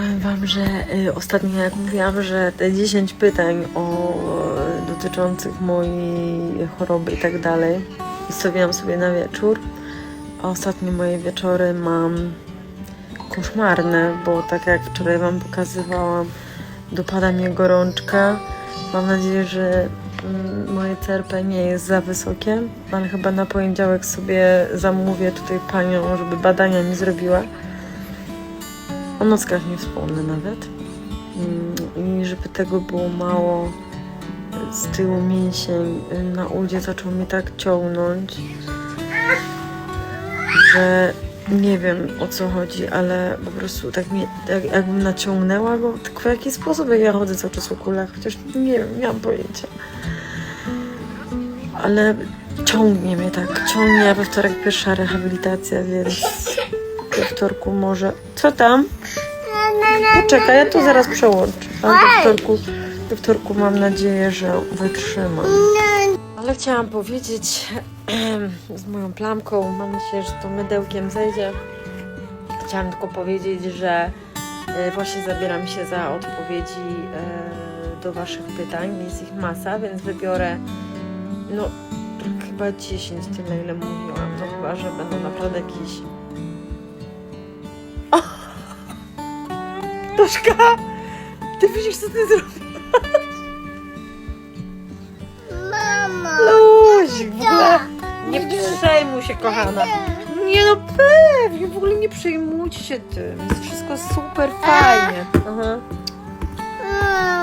Powiem Wam, że y, ostatnio jak mówiłam, że te 10 pytań o, y, dotyczących mojej choroby i tak dalej zostawiłam sobie na wieczór, a ostatnie moje wieczory mam koszmarne, bo tak jak wczoraj Wam pokazywałam, dopada mnie gorączka. Mam nadzieję, że mm, moje CRP nie jest za wysokie, ale chyba na poniedziałek sobie zamówię tutaj panią, żeby badania mi zrobiła. O nockach nie wspomnę nawet. Mm, I żeby tego było mało, z tyłu mięsień y, na udzie zaczął mnie tak ciągnąć, że nie wiem o co chodzi, ale po prostu tak mnie, jak, jakbym naciągnęła go, tylko w jaki sposób jak ja chodzę cały czas w okulach, chociaż nie wiem, nie mam pojęcia. Ale ciągnie mnie tak, ciągnie, a we wtorek pierwsza rehabilitacja, więc we wtorku może... Co tam? Poczekaj, ja to zaraz przełączę. Wtorku, we wtorku mam nadzieję, że wytrzymam. Ale chciałam powiedzieć z moją plamką, mam nadzieję, że to mydełkiem zejdzie. Chciałam tylko powiedzieć, że e, właśnie zabieram się za odpowiedzi e, do Waszych pytań. Jest ich masa, więc wybiorę no chyba 10, tyle ile mówiłam. No chyba, że będą naprawdę jakieś... Toszka! Ty widzisz, co ty zrobiłaś? Mama! Luzik, w ogóle nie przejmuj się, kochana. Nie no, pewnie, w ogóle nie przejmujcie się tym. Jest wszystko super fajnie. Aha.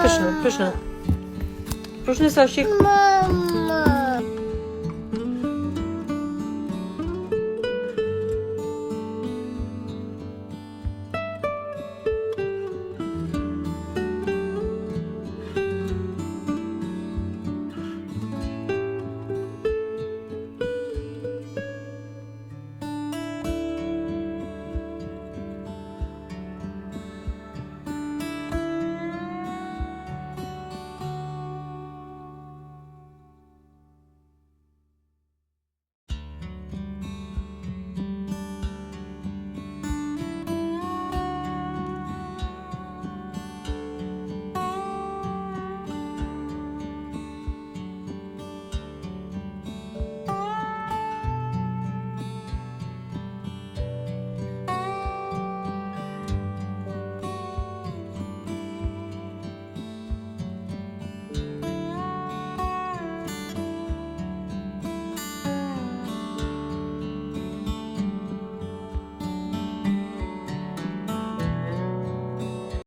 Pyszne, pyszne. Pyszny sosik. Mama!